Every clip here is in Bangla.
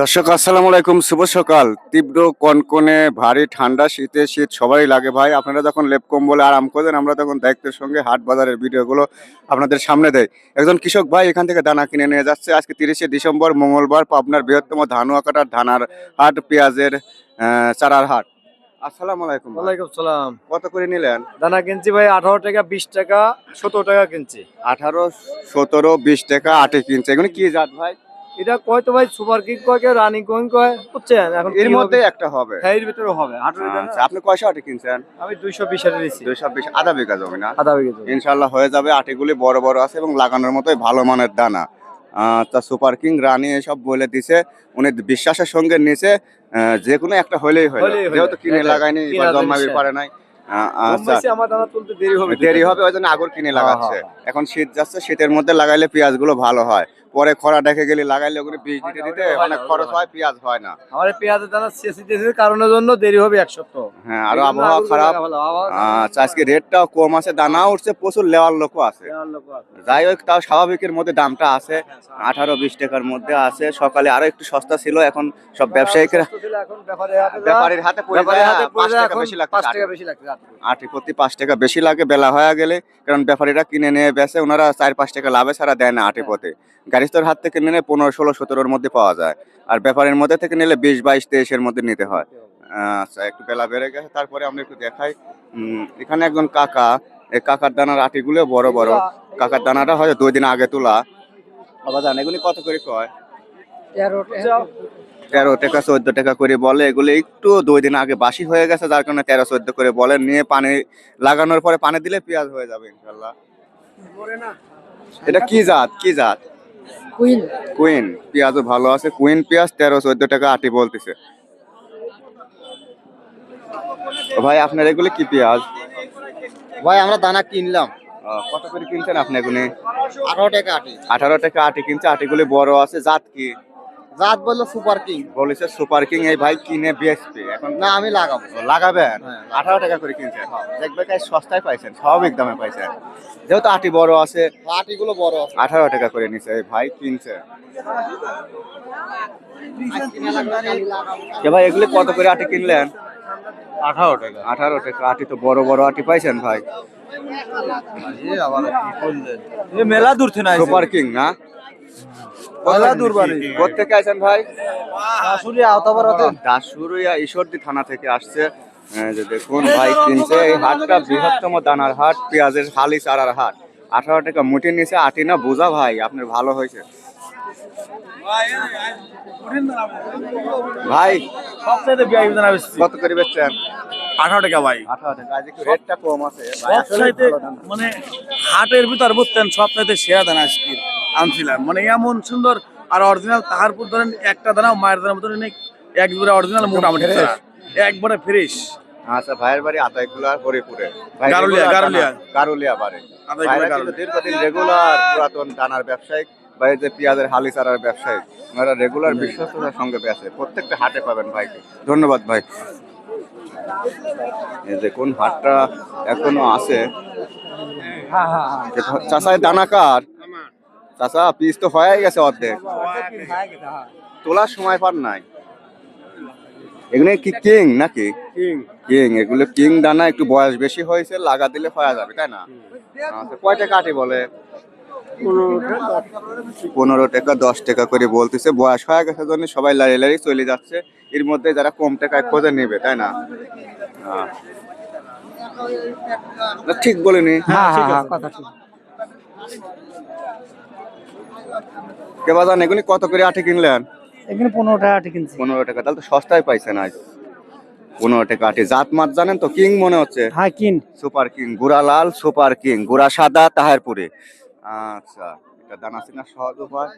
দর্শক, আসসালামু আলাইকুম। শুভ সকাল। তীব্র কনকনে, ভারী ঠান্ডা, শীতে শীত সবারই লাগে ভাই। আপনারা যখন লেপ কম্বলে আরাম করেন, আমরা তখন দায়িত্বের সঙ্গে হাট বাজারের ভিডিওগুলো আপনাদের সামনে দেয় একজন কৃষক ভাই এখান থেকে দানা কিনে নিয়ে যাচ্ছে। আজকে তিরিশে ডিসেম্বর, মঙ্গলবার, পাবনার বৃহত্তম ধানুয়া কাটার ধানার হাট, পেঁয়াজের চারার হাট। আসসালামু আলাইকুম ওয়ালাইকুম সালাম। কত করে নিলেন? দানা কিনছি ভাই আঠারো টাকা বিশ টাকা সতেরো টাকা কিনছি। আঠারো সতেরো বিশ টাকা আটে কিনছে। এগুলো কি জাত ভাই? এটা কয় তো ভাই সুপার কিক কয় কেউ রানিং কোন কয় বুঝছেন? এখন এর মধ্যে একটা হবে। হ্যাঁ এর ভিতরে হবে। আচ্ছা আপনি কয়শো আটে কিনছেন? আমি দুইশো বিশ হাজার দিচ্ছি দুইশো বিশ আধা বিঘা জমি না? আধা বিঘে জমি। ইনশাল্লাহ হয়ে যাবে। আটিগুলি বড় বড় আছে এবং লাগানোর মতোই ভালো মানের দানা। তা সুপার কিং রানি এসব বলে দিছে। উনি বিশ্বাসের সঙ্গে নিচে যে কোনো একটা হলেই হয় যেহেতু কিনে লাগায়নি কিনা জন্মাবি পারে নাই। আচ্ছা। দেরি হবে। ওই জন্য আগর কিনে লাগাচ্ছে। হ্যাঁ, এখন শীত যাচ্ছে শীতের মধ্যে লাগাইলে পেঁয়াজগুলো ভালো হয়। পরে খরা দেখে গেলে লাগাইলে ওগুলো বীজ দিতে দিতে হয় অনেক খরচ হয় হয় পেঁয়াজ হয় না। আমার পেঁয়াজের দানা দিয়েছে কারণের জন্য দেরি হবে এক সপ্তাহ। হ্যাঁ আরও আবহাওয়া খারাপ। আচ্ছা আজকে রেটটাও কম আছে দানা উঠছে প্রচুর লেওয়ার লোকও আছে। যাই হোক তাও স্বাভাবিকের মধ্যে দামটা আছে আঠারো বিশ টাকার মধ্যে আছে সকালে আরও একটু সস্তা ছিল এখন সব ব্যবসায়িকরা সস্তা ব্যাপারীর হাতে পাঁচ টাকা বেশি লাগছে আটি। প্রতি পাঁচ টাকা বেশি লাগে বেলা হয়ে গেলে কারণ ব্যাপারীরা কিনে নিয়ে বেচে ওনারা চার পাঁচ টাকা লাভে ছাড়া দেয় না আটি পথে। গাড়িস্তর হাত থেকে নিলে পনেরো ষোলো সতেরোর মধ্যে পাওয়া যায়। আর ব্যাপারের মধ্যে থেকে নিলে বিশ বাইশ তেইশের মধ্যে নিতে হয়। আচ্ছা একটু বেলা বেড়ে গেছে তারপরে আমরা একটু দেখাই। এখানে একজন কাকা এই কাকার দানার আটিগুলো বড় বড়। কাকার দানাটা হয়তো দুই দিন আগে তোলা। বাবা জান এগুলি কত করে কয়? তেরো টাকা। চোদ্দ টাকা করে বলে। এগুলো একটু দুই দিন আগে বাসি হয়ে গেছে যার কারণে তেরো চোদ্দ করে বলে। নিয়ে পানি লাগানোর পরে পানি দিলে পেঁয়াজ হয়ে যাবে ইনশাল্লাহ। এটা কি জাত? কি জাত? কুইন কুইন পেঁয়াজও ভালো আছে। কুইন পেঁয়াজ তেরো চোদ্দ টাকা আটি বলতেছে। ভাই আপনার এগুলো কি পেঁয়াজ? ভাই আমরা দানা কিনলাম। কত করে কিনছেন আপনি এগুলি? আঠারো টাকা আটি। আঠারো টাকা আটি কিনছে আটিগুলি বড় আছে জাত কি? জাত বলল সুপার কিং। বলেছে সুপার কিং এই ভাই কিনে বেচবে এখন না আমি লাগাবো। লাগাবেন হ্যাঁ। আঠারো টাকা করে কিনছেন দেখবে তাই সস্তায় পাইছেন স্বাভাবিক দামে পাইছেন। যেহেতু আটি বড় আছে আটিগুলো বড় আছে। আঠারো টাকা করে নিছে এই ভাই কিনছে। কে ভাই এগুলি কত করে আটি কিনলেন? আঠারো টাকা। আঠারো টাকা আটি তো বড় বড় আটি পাইছেন ভাই। মেলা দূর থেকে সুপার কিং না? মেলা দূর বাড়ি। ভাই? আওতাবার হাতে দাসুরিয়া ঈশ্বরদী থানা থেকে আসছে। যে দেখুন ভাই কিনছে এই হাটটা বৃহত্তম দানার হাট পেঁয়াজের হালি চারার হাট। আঠারো টাকা মুটির নিচে আটি না বোঝা ভাই আপনার ভালো হয়েছে। ভাই কত করে বেচছেন? আঠারো টাকা ভাই। টাকা কম আছে। মানে হাটের ভিতর বুঝতেন সবচাইতে সেরা দানা আজকে আনছিলাম। মানে এমন সুন্দর আর অরিজিনাল তাহারপুর ধরেন একটা দানা মায়ের দানা মতন নেই। একবারে অরিজিনাল মোটামুটি। একবারে ফ্রেশ আচ্ছা ভাইয়ের বাড়ি আতাইকুলা হরিপুরে। গারুলিয়া, গারুলিয়া। গারুলিয়া বাড়ি। আতাইকুলা, ভাইরা কিন্তু গারুলিয়া। দীর্ঘদিন রেগুলার পুরাতন দানার ব্যবসায়িক পেঁয়াজের হালি চারার ওনারা রেগুলার বিশ্বস্ততার সঙ্গে প্রত্যেকটা হাটে পাবেন ভাইকে। ধন্যবাদ ভাই। এই যে কোন হাটটা এখনও আছে? হ্যাঁ হ্যাঁ হ্যাঁ। চাষায় দানা কার পিস তো হয়ে গেছে অর্ধেক। তোলার সময় পার নাই। এগুলো কি কিং নাকি? কিং। এগুলো কিং দানা একটু বয়স বেশি হয়েছে লাগা দিলে হয়ে যাবে তাই না? আচ্ছা, কয়টা কাটি বলে? পনেরো টাকা দশ টাকা করে বলতেছে বয়স হয়ে গেছে জন্য সবাই লাড়ি লাড়ি চলে যাচ্ছে এর মধ্যে যারা কম টাকায় খোঁজে নেবে তাই না? ঠিক বলেনি হ্যাঁ হ্যাঁ কথা ঠিক। কে বাজান এগুলি কত করে আঠে কিনলেন? এখানে পনেরো টাকা কিনছি। পনেরো টাকা তাহলে তো সস্তায় পাইছেন আজ। পনেরো টাকা আটি। জাত মাত জানেন তো কিং মনে হচ্ছে? হ্যাঁ কিন সুপার কিং গুড়া লাল সুপার কিং গুড়া সাদা তাহারপুরে। আচ্ছা এটা দানা চিনা সহজ উপায়।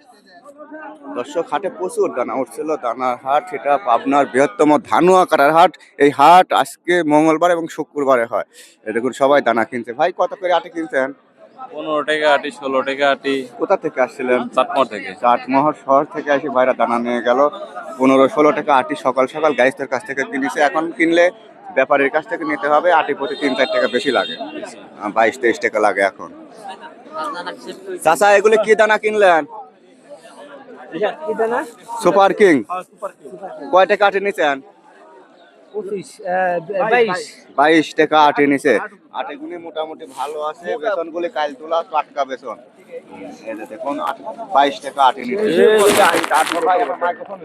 দর্শক হাটে প্রচুর দানা উঠছিল দানার হাট এটা পাবনার বৃহত্তম ধানুয়া কাটার হাট। এই হাট আজকে মঙ্গলবার এবং শুক্রবারে হয়। এই দেখুন সবাই দানা কিনছে। ভাই কত করে আটি কিনছেন? পনেরো টাকা আটি ষোলো টাকা আটি। কোথা থেকে আসছিলেন? চাটমোর থেকে। চাটমোহর শহর থেকে এসে বাইরে দানা নিয়ে গেল। পনেরো ষোলো টাকা আটি সকাল সকাল গাইস্তের কাছ থেকে কিনেছে। এখন কিনলে ব্যাপারীর কাছ থেকে নিতে হবে। আটি প্রতি তিন চার টাকা বেশি লাগে। বাইশ তেইশ টাকা লাগে এখন। চাচা এগুলো কি দানা কিনলেন? Super king. কয় টাকা আটি নিছেন? পঁচিশ বাইশ বাইশ। টাকা আটি নিছে। আটি গুলি মোটামুটি ভালো আছে। বেতন গুলি কাল তোলা টাটকা বেতন হুম, এই যে দেখুন বাইশ টাকা আটি নিছে। মাইক্রোফোন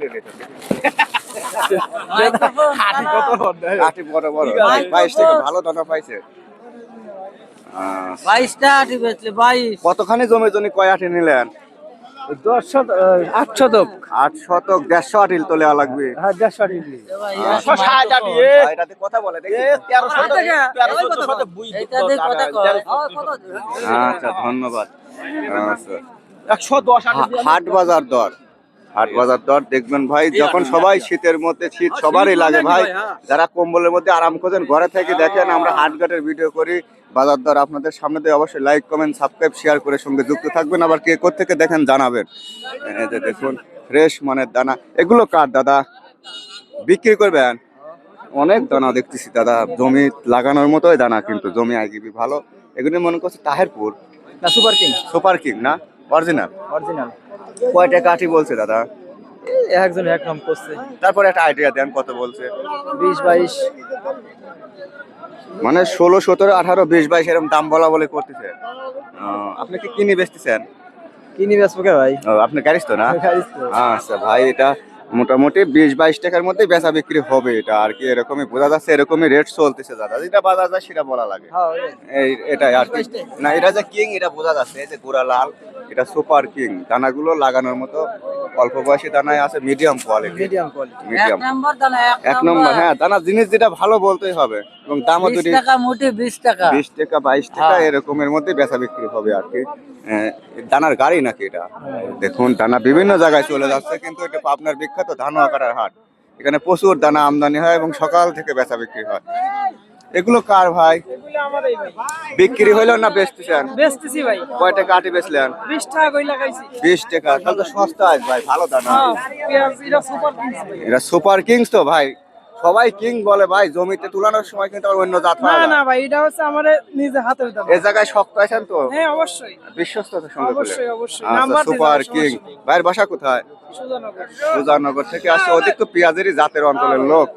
বড় বড় বাইশ টাকা ভালো দানা পাইছে। আহ, বাইশটা আটি বেচলে বাইশ। কতখানি জমি জমি কয় আটি নিলেন? দশ শত আট শতক। আট শতক দেড়শো আটিল তো লেওয়া লাগবে। হ্যাঁ দেড়শো কথা বলে দেখি। আচ্ছা ধন্যবাদ। আচ্ছা একশো দশ হাট বাজার দর। হাট বাজার দর দেখবেন ভাই যখন সবাই শীতের মধ্যে শীত সবারই লাগে ভাই যারা কম্বলের মধ্যে আরাম খোঁজেন ঘরে থেকে দেখেন আমরা হাট ঘাটের ভিডিও করি। বাজার দর আপনাদের সামনে দিয়ে অবশ্যই লাইক কমেন্ট সাবস্ক্রাইব শেয়ার করে সঙ্গে যুক্ত থাকবেন। আবার কে থেকে দেখেন জানাবেন। এই যে দেখুন ফ্রেশ মানের দানা। এগুলো কার দাদা? বিক্রি করবেন? অনেক দানা দেখতেছি দাদা জমি লাগানোর মতোই দানা কিন্তু জমি আইগিবি ভালো। এগুলি মনে করছে তাহেরপুর। না সুপার কিং। সুপার কিং না? অরিজিনাল অরিজিনাল কয় কাঠি বলছে দাদা? একজন এক নাম করছে। তারপরে একটা আইডিয়া দেন কত বলছে? বিশ বাইশ। মানে ষোলো সতেরো আঠারো বিশ বাইশ এরকম দাম বলা বলে করতেছে। আপনি কি কিনে বেচতেছেন? কিনি বেচবো কে ভাই? আপনি গাড়িস তো না? আচ্ছা ভাই এটা মোটামুটি বিশ বাইশ টাকার মধ্যে বেচা বিক্রি হবে এটা আর কি এরকমই বোঝা যাচ্ছে এরকমই রেট চলতেছে দাদা। যেটা বাজার যায় সেটা বলা লাগে। হ্যাঁ এই এটাই আর কি। না এটা যে কিং এটা বোঝা যাচ্ছে এই যে গোড়া লাল এটা সুপার কিং দানাগুলো লাগানোর মতো অল্প বয়সী দানায় আছে medium quality medium quality medium এক নম্বর হ্যাঁ দানা জিনিস যেটা ভালো বলতেই হবে এবং দামও দুটি টাকা মুঠি বিশ টাকা। বিশ টাকা বাইশ টাকা এরকমের মধ্যে বেচা বিক্রি হবে আর কি। আহ, দানার গাড়ি নাকি এটা? দেখুন দানা বিভিন্ন জায়গায় চলে যাচ্ছে কিন্তু এটা আপনার বিখ্যাত ধানুয়া কাটার হাট। এখানে প্রচুর দানা আমদানি হয় এবং সকাল থেকে বেচা বিক্রি হয়। এগুলো কার ভাই? বিক্রি হইল না বেচতেছেন? বেচতেছি ভাই। কয় টাকা আটি বেচলেন? বিশ টাকা কই লাগাইছি বিশ টাকা তাহলে তো সস্তা আছে ভাই ভালো দানা। কিং এটা সুপার কিংস তো ভাই। সবাই কিং বলে ভাই জমিতে তুলানোর সময় কিন্তু আবার অন্য জাত না হয় না না। ভাই এটা হচ্ছে আমার নিজে হাতের দাম। এ জায়গায় শক্ত আছেন তো? হ্যাঁ অবশ্যই। বিশ্বস্ততার সঙ্গে অবশ্যই, অবশ্যই। আচ্ছা নাম্বার সুপার কিং। ভাইয়ের বাসা কোথায়? সুজানগর। সুজানগর থেকে আসছে ওদিক তো পেঁয়াজেরই জাতের অঞ্চলের লোক।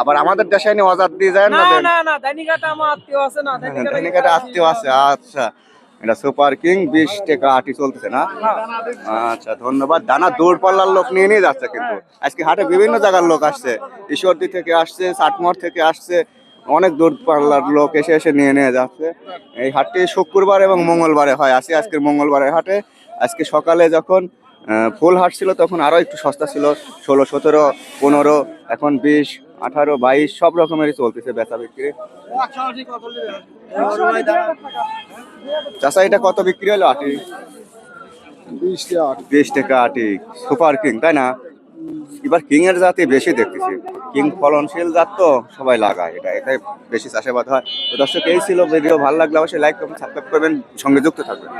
আবার আমাদের দেশে এনে অজাত দিয়ে যায় না না না না দানিঘাটা আমার আত্মীয় আছে না ধানিকাটা আত্মীয় আছে আচ্ছা। এটা সুপার কিং, বিশ টাকা আটি চলতেছে না? আচ্ছা ধন্যবাদ। দানা দূর পাল্লার লোক নিয়ে নিয়ে যাচ্ছে কিন্তু। আজকে হাটে বিভিন্ন জায়গার লোক আসছে। ঈশ্বরদী থেকে আসছে চাটমোর থেকে আসছে। অনেক দূর পাল্লার লোক এসে এসে নিয়ে নিয়ে যাচ্ছে। এই হাটটি শুক্রবার এবং মঙ্গলবারে হয়। আসি আজকের মঙ্গলবারের হাটে আজকে সকালে যখন ফুল হাট ছিল তখন আরও একটু সস্তা ছিল। ষোলো, সতেরো, পনেরো, এখন বিশ আঠারো, বাইশ, সব রকমেরই চলতেছে বেচা বিক্রি। চাষা এটা কত বিক্রি হলো আটি? বিশ টাকা আটি। সুপার কিং, তাই না? এবার কিং এর জাতি বেশি দেখতেছি। কিং ফলনশীল জাত তো সবাই লাগায়, এটা এটাই বেশি চাষাবাদ হয়। দর্শক, এই ছিল ভিডিও। ভালো লাগলে অবশ্যই লাইক করবেন সাবস্ক্রাইব করবেন। সঙ্গে যুক্ত থাকবেন।